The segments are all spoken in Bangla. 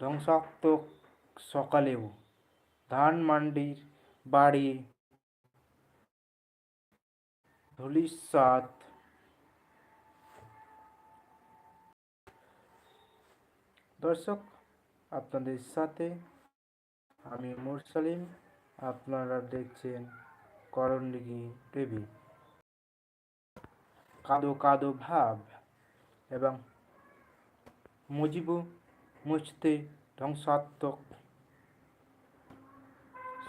ধ্বংসাত্মক সকালেও ধানমান্ডির বাড়ি ধুলিসাৎ দর্শক, আপনাদের সাথে আমি মুরসালিম আপনারা দেখছেন করণডিঘি টিভি। কাদো কাদো ভাব এবং মুজিবু মুছতে ধ্বংসাত্মক।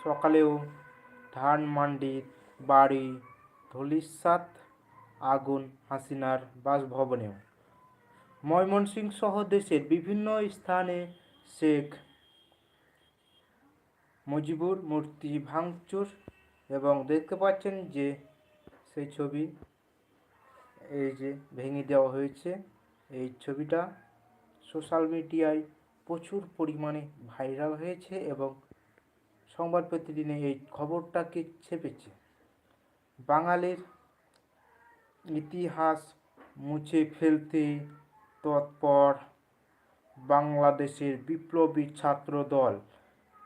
সকালেও ধানমান্ডির বাড়ি ধুলিসাৎ আগুন হাসিনার বাসভবনেও। ময়মনসিংহ সহ দেশের বিভিন্ন স্থানে শেখ মুজিবুর মূর্তি ভাঙচুর এবং দেখতে পাচ্ছেন যে সেই ছবি, এই যে ভেঙে দেওয়া হয়েছে, এই ছবিটা সোশ্যাল মিডিয়ায় প্রচুর পরিমাণে ভাইরাল হয়েছে এবং সংবাদ প্রতিদিনে এই খবরটাকে ছেপেছে। বাঙালির ইতিহাস মুছে ফেলতে তৎপর বাংলাদেশের বিপ্লবী ছাত্র দল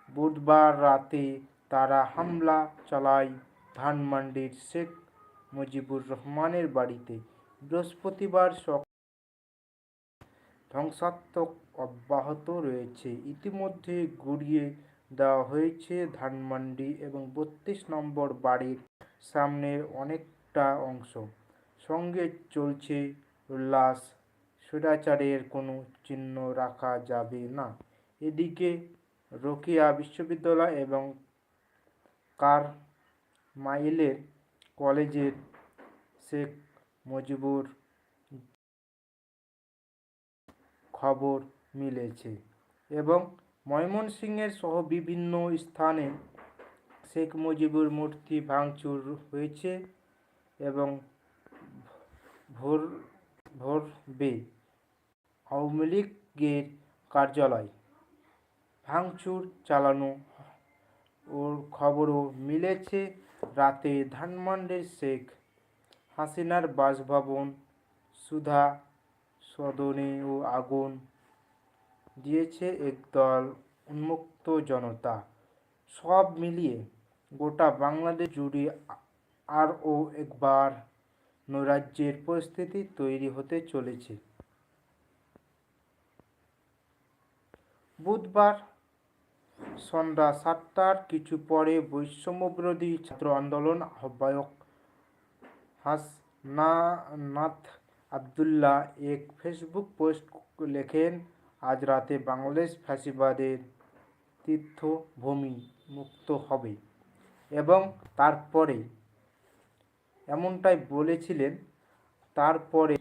বুধবার রাতে তারা হামলা চালায় ধানমন্ডির শেখ মুজিবুর রহমানের বাড়িতে। বৃহস্পতিবার সকাল ধ্বংসাত্মক অব্যাহত রয়েছে। ইতিমধ্যে গুড়িয়ে দেওয়া হয়েছে ধানমন্ডি এবং বত্রিশ নম্বর বাড়ির সামনের অনেকটা অংশ। সঙ্গে চলছে উল্লাস, স্বৈরাচারের কোনো চিহ্ন রাখা যাবে না। এদিকে রোকেয়া বিশ্ববিদ্যালয় এবং কার মাইলের কলেজের শেখ মুজিবুর খবর মিলেছে এবং ময়মনসিংহের সহ বিভিন্ন স্থানে শেখ মুজিবুর মূর্তি ভাঙচুর হয়েছে এবং ভোর ভোরবে আওয়ামী লীগের কার্যালয় ভাঙচুর চালানো ওর খবরও মিলেছে। রাতে ধানমন্ডির শেখ হাসিনার বাসভবন সুধা সদনেও আগুন দিয়েছে একদল উন্মুক্ত জনতা। সব মিলিয়ে গোটা বাংলাদেশ জুড়ে আরও একবার নৈরাজ্যের পরিস্থিতি তৈরি হতে চলেছে। বুধবার সন্ধ্যা সাতটার কিছু পরে বৈষম্যবিরোধী ছাত্র আন্দোলন আহ্বায়ক হাসনানাথ আবদুল্লাহ এক ফেসবুক পোস্ট লেখেন, আজ রাতে বাংলাদেশ ফ্যাসিবাদের তীর্থভূমি মুক্ত হবে। এবং তারপরে এমনটাই বলেছিলেন, তারপরে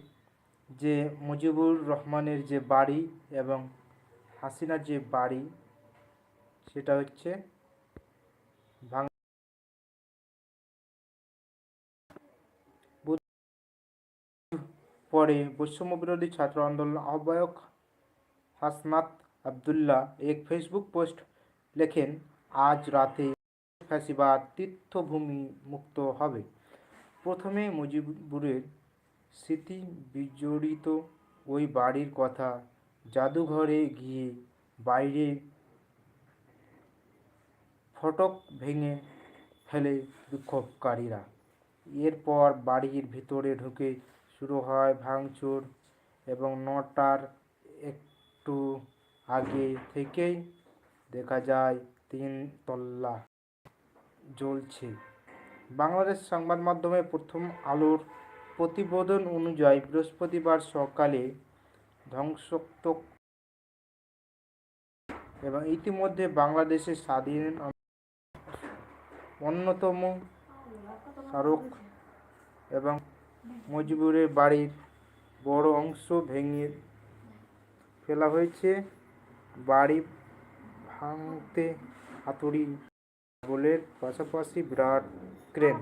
যে মুজিবুর রহমানের যে বাড়ি এবং হাসিনার যে বাড়ি, সেটা হচ্ছে ভাঙ পরে বৈষম্যবিরোধী ছাত্র আন্দোলন আহ্বায়ক হাসনাত আবদুল্লাহ এক ফেসবুক পোস্ট লেখেন, আজ রাতে ফ্যাসিবাদ তীর্থভূমি মুক্ত হবে। প্রথমে মুজিবুরের স্মৃতি বিজড়িত ওই বাড়ির কথা জাদুঘরে গিয়ে বাইরে ফটক ভেঙে ফেলে বিক্ষোভকারীরা এরপর বাড়ির ভিতরে ঢুকে শুরু হয় ভাঙচুর এবং নটার একটু আগে থেকেই দেখা যায় তিন তল্লা জ্বলছে। বাংলাদেশ সংবাদ মাধ্যমে প্রথম আলোর প্রতিবেদন অনুযায়ী বৃহস্পতিবার সকালে ধ্বংসাত্মক এবং ইতিমধ্যে বাংলাদেশের স্বাধীন অন্যতম স্মারক এবং মুজিবুরের বাড়ির বড় অংশ ভেঙে ফেলা হয়েছে। বাড়ি ভাঙতে হাতুড়ি বলের পাশাপাশি বিরাট ক্রেন।